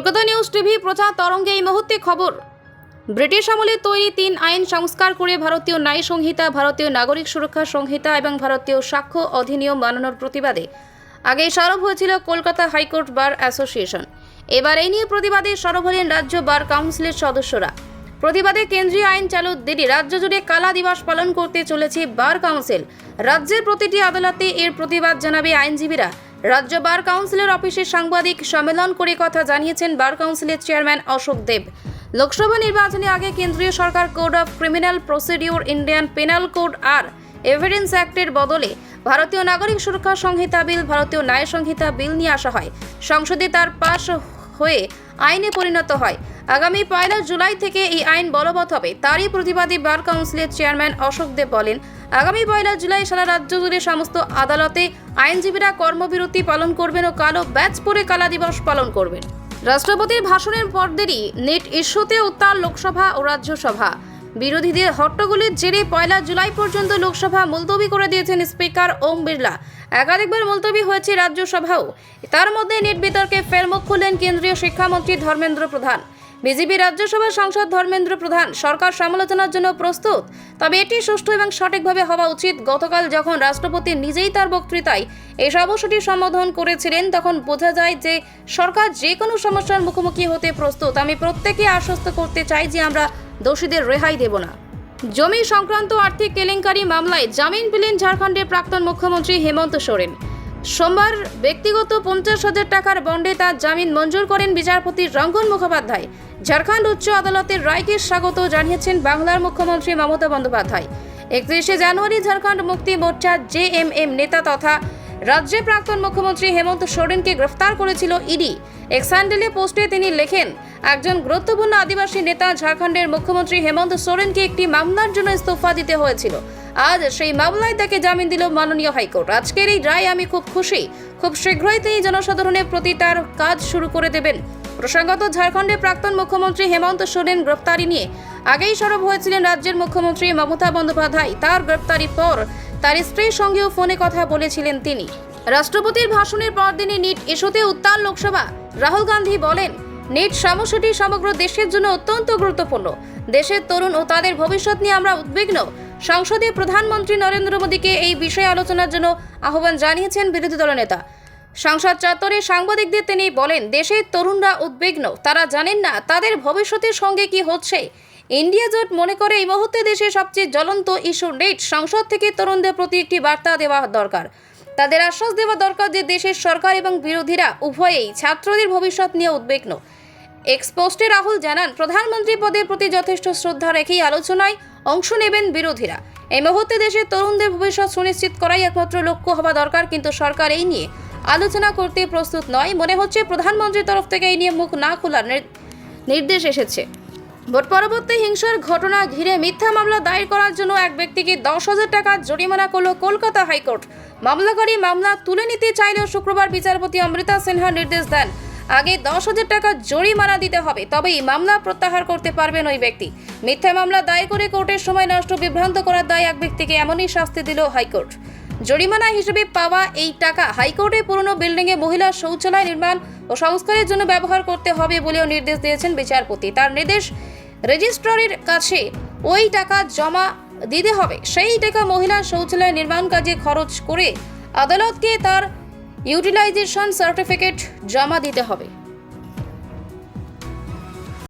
Kolkata news TV প্রচার তরঙ্গে এই মুহূর্তে খবর। ব্রিটিশ আমলে তৈরি তিন আইন সংস্কার করে ভারতীয় ন্যায় সংহিতা, ভারতীয় নাগরিক সুরক্ষা সংহিতা এবং ভারতীয় সাক্ষ্য অধিনিয়ম বানানোর প্রতিবাদে। আগে সরব হয়েছিল কলকাতা হাইকোর্ট বার অ্যাসোসিয়েশন। এবার এই নিয়ে প্রতিবাদে সরব হলেন রাজ্য বার কাউন্সিলের সদস্যরা। প্রতিবাদে কেন্দ্রীয় আইন চালু দিনে রাজ্য জুড়ে কালা দিবস পালন করতে চলেছে বার কাউন্সিল। রাজ্যের প্রতিটি আদালতে এর প্রতিবাদ জানাবে আইনজীবীরা। রাজ্য বার কাউন্সিলের অফিসে সাংবাদিক সম্মেলন করে কথা জানিয়েছেন বার কাউন্সিলের চেয়ারম্যান অশোক দেব। লোকসভা নির্বাচনে আগে কেন্দ্রীয় সরকার code of criminal procedure Indian penal code R evidence অ্যাক্টের বদলে ভারতীয় নাগরিক সুরক্ষা সংহিতা বিল, ভারতীয় ন্যায় সংহিতা বিল নিয়ে আসা হয়। সংসদে তার পাশ হয়ে আইনে পরিণত হয়। আগামী পয়লা জুলাই থেকে এই আইন বলবৎ হবে। তারই প্রতিবাদী বার কাউন্সিলের চেয়ারম্যান অশোক দেব বলেন আগামী পয়লা জুলাই সারা রাজ্য জুড়ে সমস্ত আদালতে আইনজীবীরা কর্মবিরতি পালন করবেন ও কালো ব্যাচ পরে কালা দিবস পালন করবেন। রাষ্ট্রপতির ভাষণের পরদেরই নেট ইস্যুতে উত্তাল লোকসভা ও রাজ্যসভা। বিরোধীদের হট্টগোলের জেরে পয়লা জুলাই পর্যন্ত লোকসভা মুলতবি করে দিয়েছেন স্পিকার ওম বিড়লা। একাধিকবার মুলতবি হয়েছে রাজ্যসভাও। তার মধ্যে নেট বিতর্কে ফের মুখ খুললেন কেন্দ্রীয় শিক্ষামন্ত্রী ধর্মেন্দ্র প্রধান। বিজেপি রাজ্যসভার সাংসদ ধর্মেন্দ্র প্রধান সরকার সমালোচনার জন্য প্রস্তুত। তবে এটি সুষ্ঠু এবং সঠিকভাবে হওয়া উচিত। গতকাল যখন রাষ্ট্রপতি নিজেই তার বক্তৃতায় এই সমস্যাটি সম্বোধন করেছিলেন, তখন বোঝা যায় যে সরকার যে কোনো সমস্যার মুখোমুখি হতে প্রস্তুত। আমি প্রত্যেকে আশ্বস্ত করতে চাই যে আমরা দোষীদের রেহাই দেব না। জমি সংক্রান্ত আর্থিক কেলেঙ্কারি মামলায় জামিন পেলেন ঝাড়খণ্ডের প্রাক্তন মুখ্যমন্ত্রী হেমন্ত সোরেন। সোমবার ব্যক্তিগত পঞ্চাশ হাজার টাকার বন্ডে তার জামিন মঞ্জুর করেন বিচারপতি রঙ্গন মুখোপাধ্যায়। ঝাড়খণ্ড উচ্চ আদালতের রায়কে স্বাগত জানিয়েছেন বাংলার মুখ্যমন্ত্রী মমতা বন্দ্যোপাধ্যায়। একত্রিশে জানুয়ারি ঝাড়খণ্ড মুক্তি মোর্চার জেএমএম নেতা তথা রাজ্যে প্রাক্তন মুখ্যমন্ত্রী হেমন্ত সোরেনকে গ্রেফতার করেছিল ইডি। এক স্যান্ডেলে পোস্টে তিনি লেখেন, একজন গুরুত্বপূর্ণ আদিবাসী নেতা ঝাড়খণ্ডের মুখ্যমন্ত্রী হেমন্ত সোরেনকে একটি মামলার জন্য ইস্তফা দিতে হয়েছিল। আজ সেই মামলায় তাকে জামিন দিল মাননীয় হাইকোর্ট। আজকের এই রায় আমি খুব খুশি। খুব শীঘ্রই তিনি জনসাধারণের প্রতি তার কাজ শুরু করে দেবেন। প্রসঙ্গত, ঝাড়খণ্ডের প্রাক্তন মুখ্যমন্ত্রী হেমন্ত সোরেন গ্রেপ্তারি নিয়ে আগেই সরব হয়েছিলেন রাজ্যের মুখ্যমন্ত্রী মমতা বন্দ্যোপাধ্যায়। তার গ্রেপ্তারির পর তার স্ত্রীর সঙ্গেও ফোনে কথা বলেছিলেন তিনি। রাষ্ট্রপতির ভাষণের পরদিনই নিট ইস্যুতে উত্তাল লোকসভা। রাহুল গান্ধী বলেন, নিট সমস্যাটি সমগ্র দেশের জন্য অত্যন্ত গুরুত্বপূর্ণ। দেশের তরুণ ও তাদের ভবিষ্যৎ নিয়ে আমরা উদ্বিগ্ন। সংসদে প্রধানমন্ত্রী নরেন্দ্র মোদীকে এই বিষয়ে আলোচনার জন্য আহ্বান জানিয়েছেন বিরোধী দলনেতা সংসদ চত্বরে সাংবাদিকদের তিনি বলেন দেশের তরুণরা উদ্বিগ্ন। তারা জানেন না তাদের ভবিষ্যতের সঙ্গে কি হচ্ছে। ইন্ডিয়া জোট মনে করে এই মুহূর্তে দেশের সবচেয়ে জ্বলন্ত ইস্যু নেট সংসদ থেকে তরুণদের প্রতি একটি বার্তা দেওয়া দরকার। তাদের আশ্বাস দেওয়া দরকার যে দেশের সরকার এবং বিরোধীরা উভয়েই ছাত্রদের ভবিষ্যৎ নিয়ে উদ্বিগ্ন। এক্সপোস্টে রাহুল জানান, প্রধানমন্ত্রী পদের প্রতি যথেষ্ট শ্রদ্ধা রেখেই আলোচনায় অংশ নেবেন বিরোধীরা। এই মুহূর্তে দেশের তরুণদের ভবিষ্যৎ সুনিশ্চিত করাই একমাত্র লক্ষ্য হওয়া দরকার, কিন্তু সরকার এই নিয়ে আলোচনা করতে প্রস্তুত নয়। মনে হচ্ছে প্রধানমন্ত্রীর তরফ থেকে এই নিয়ে মুখ না খোলার নির্দেশ এসেছে। ভোট পরবর্তী হিংসার ঘটনা ঘিরে মিথ্যা মামলা দায়ের করার জন্য এক ব্যক্তিকে দশ হাজার টাকা জরিমানা করল কলকাতা হাইকোর্ট। মামলাকারী মামলা তুলে নিতে চাইলেও শুক্রবার বিচারপতি অমৃতা সিনহা নির্দেশ দেন। আগে দশ হাজার টাকা জরিমানা দিতে হবে, তবেই মামলা প্রত্যাহার করতে পারবেন ওই ব্যক্তি। মিথ্যা মামলা দায়ের করে কোর্টের সময় নষ্ট, বিভ্রান্ত করার দায় এক ব্যক্তিকে এমনই শাস্তি দিল হাইকোর্ট। জরিমানা হিসেবে পাওয়া এই টাকা হাইকোর্টে পুরনো বিল্ডিংয়ে মহিলা শৌচালয় নির্মাণ ও সংস্কারের জন্য ব্যবহার করতে হবে বলেও নির্দেশ দিয়েছেন বিচারপতি। তার নির্দেশ, রেজিস্ট্রারের কাছে ওই টাকা জমা দিতে হবে। সেই টাকা মহিলা শৌচালয় নির্মাণ কাজে খরচ করে আদালতকে তার ইউটিলাইজেশন সার্টিফিকেট জমা দিতে হবে।